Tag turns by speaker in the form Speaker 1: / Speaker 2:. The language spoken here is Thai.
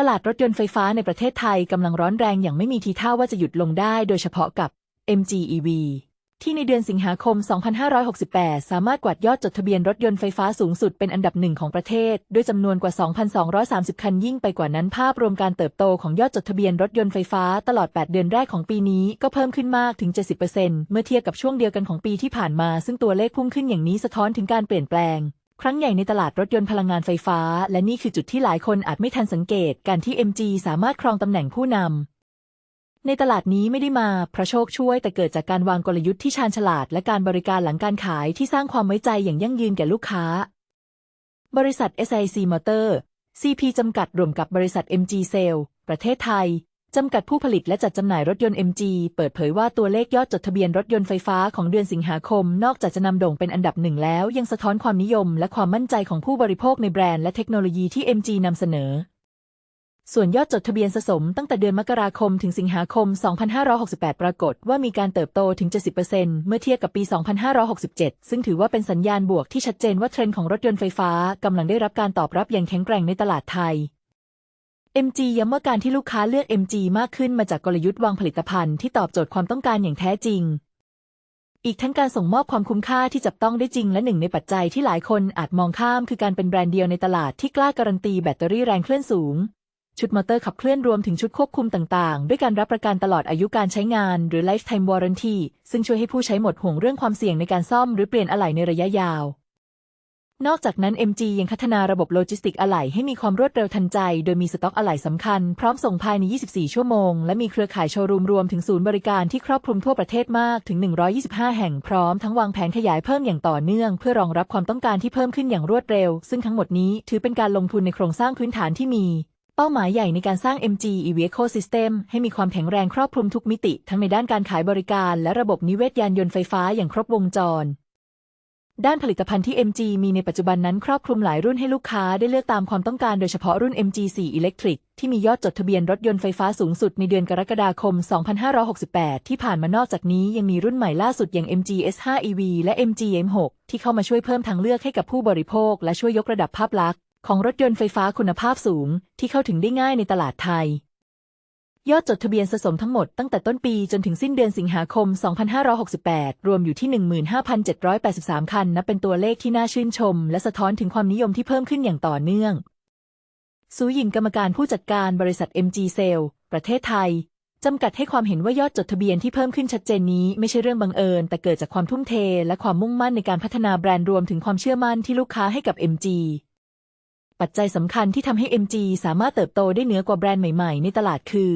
Speaker 1: ตลาดรถยนต์ไฟฟ้าในประเทศไทยกำลังร้อนแรงอย่างไม่มีทีท่าว่าจะหยุดลงได้โดยเฉพาะกับ MG EV ที่ในเดือนสิงหาคม 2568 สามารถกวาดยอดจดทะเบียนรถยนต์ไฟฟ้าสูงสุดเป็นอันดับหนึ่งของประเทศ ด้วยจำนวนกว่า 2,230 คันยิ่งไปกว่านั้นภาพรวมการเติบโตของยอดจดทะเบียนรถยนต์ไฟฟ้าตลอด 8 เดือนแรกของปีนี้ก็เพิ่มขึ้นมากถึง 70%เมื่อเทียบกับช่วงเดียวกันของปีที่ผ่านมา ซึ่งตัวเลขพุ่งขึ้นอย่างนี้สะท้อนถึงการเปลี่ยนแปลง ครั้งใหญ่ในตลาดรถยนต์พลังงานไฟฟ้า และนี่คือจุดที่หลายคนอาจไม่ทันสังเกตการที่ MG สามารถครองตำแหน่งผู้นำในตลาดนี้ไม่ได้มาเพราะโชคช่วยแต่เกิดจากการวางกลยุทธ์ที่ชาญฉลาด และการบริการหลังการขายที่สร้างความไว้ใจอย่างยั่งยืนแก่ลูกค้า บริษัท SIC Motor CP จำกัดรวมกับบริษัท MG Sale ประเทศไทย จำกัดผู้ผลิตและจัดจำหน่ายรถยนต์ MG เปิดเผยว่าตัวเลขยอดจดทะเบียนรถยนต์ไฟฟ้าของเดือนสิงหาคม นอกจากจะนำโด่งเป็นอันดับหนึ่งแล้ว ยังสะท้อนความนิยมและความมั่นใจของผู้บริโภคในแบรนด์และเทคโนโลยีที่ MG นำเสนอ ส่วนยอดจดทะเบียนสะสมตั้งแต่เดือนมกราคมถึงสิงหาคม 2568 ปรากฏว่ามีการเติบโตถึง 70%เมื่อเทียบกับปี 2567 ซึ่งถือว่าเป็นสัญญาณบวกที่ชัดเจนว่าเทรนด์ของรถยนต์ไฟฟ้ากำลังได้รับการตอบรับอย่างแข็งแกร่งในตลาดไทย MG ย้ำว่าการที่ลูกค้าเลือก MG มากขึ้นมาจากกลยุทธ์วางผลิตภัณฑ์ที่ตอบโจทย์ความต้องการอย่างแท้จริง อีกทั้งการส่งมอบความคุ้มค่าที่จับต้องได้จริงและหนึ่งในปัจจัยที่หลายคนอาจมองข้ามคือการเป็นแบรนด์เดียวในตลาดที่กล้าการันตีแบตเตอรี่แรงเคลื่อนสูง ชุดมอเตอร์ขับเคลื่อนรวมถึงชุดควบคุมต่างๆ ด้วยการรับประกันตลอดอายุการใช้งานหรือ Lifetime Warranty ซึ่งช่วยให้ผู้ใช้หมดห่วงเรื่องความเสี่ยงในการซ่อมหรือเปลี่ยนอะไหล่ในระยะยาว นอกจากนั้น MG ยังพัฒนาระบบโลจิสติกอะไหล่ให้มีความรวดเร็วทันใจ โดยมีสต็อกอะไหล่สำคัญ พร้อมส่งภายใน 24 ชั่วโมง และมีเครือข่ายโชว์รูมรวมถึงศูนย์บริการที่ครอบคลุมทั่วประเทศมากถึง 125 แห่งพร้อมทั้งวางแผนขยายเพิ่มอย่างต่อเนื่อง เพื่อรองรับความต้องการที่เพิ่มขึ้นอย่างรวดเร็ว ซึ่งทั้งหมดนี้ถือเป็นการลงทุนในโครงสร้างพื้นฐานที่มีเป้าหมายใหญ่ในการสร้าง MG EV Ecosystem ให้มีความแข็งแรงครอบคลุมทุกมิติ ทั้งในด้านการขายบริการและระบบนิเวศยานยนต์ไฟฟ้าอย่างครบวงจร ด้านผลิตภัณฑ์ที่ MG มีในปัจจุบันนั้นครอบคลุมหลายรุ่นให้ลูกค้าได้เลือกตามความต้องการโดยเฉพาะรุ่น MG4 Electric ที่มียอดจดทะเบียนรถยนต์ไฟฟ้าสูงสุดในเดือนกรกฎาคม 2568 ที่ผ่านมานอกจากนี้ยังมีรุ่นใหม่ล่าสุดอย่าง MG S5 EV และ MG M6 ที่เข้ามาช่วยเพิ่มทางเลือกให้กับผู้บริโภค และช่วยยกระดับภาพลักษณ์ของรถยนต์ไฟฟ้าคุณภาพสูง ที่เข้าถึงได้ง่ายในตลาดไทย ยอดจดทะเบียนสะสมทั้งหมดตั้งแต่ต้นปีจนถึงสิ้นเดือนสิงหาคม 2568 รวมอยู่ที่ 15,783 คัน นับเป็นตัวเลขที่น่าชื่นชม และสะท้อนถึงความนิยมที่เพิ่มขึ้นอย่างต่อเนื่องซูหยินกรรมการผู้จัดการบริษัท MG Sale ประเทศไทยจำกัดให้ความเห็นว่ายอดจดทะเบียนที่เพิ่มขึ้นชัดเจนนี้ไม่ใช่เรื่องบังเอิญ แต่เกิดจากความทุ่มเท และความมุ่งมั่นในการพัฒนาแบรนด์รวมถึงความเชื่อมั่นที่ลูกค้าให้กับ MG ปัจจัยสำคัญที่ทำให้ MG สามารถเติบโตได้เหนือกว่าแบรนด์ใหม่ ๆ ในตลาดคือ